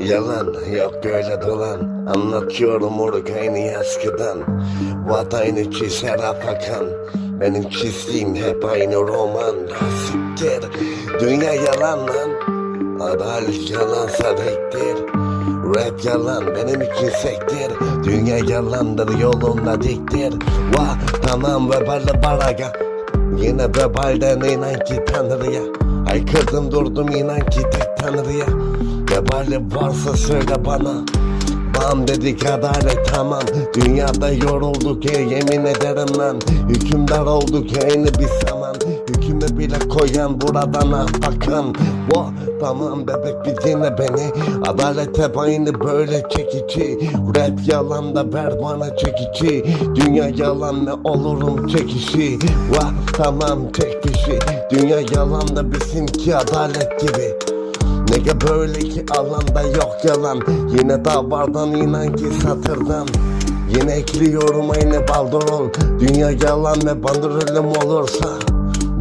Yalan yok böyle dolan. Anlatıyorum moruk aynı eskiden Vat aynı çizer afakan Benim çizdiğim hep aynı roman. Siktir Dünya yalan lan. Adalet yalan sadektir Rap yalan benim için sektir. Dünya yalandır yolunda diktir. Vah tamam vebalde baraga Yine vebalden inan ki Tanrı'ya. Haykırdım durdum inan ki tek Tanrı'ya Vebali varsa söyle bana. Bam dedik adalet tamam. Dünyada yorulduk ya yemin ederim lan Hükümdar olduk ya aynı bir zaman. Hükümü bile koyan buradan ah bakın. Wo, Tamam bebek bir dinle beni. Adalet hep aynı böyle çekici. Rap yalan da ver bana çekici. Dünya yalan ne olurum çekişi. Vah tamam tek kişi. Dünya yalan da bizimki adalet gibi Nege böyle ki alanda yok yalan. Yine davardan inan ki satırdan. Yine ekliyorum aynı baldorol Dünya yalan ve bandırılım olursa.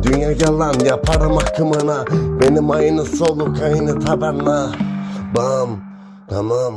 Dünya yalan yaparım akımına Benim aynı soluk aynı taberna. Bam tamam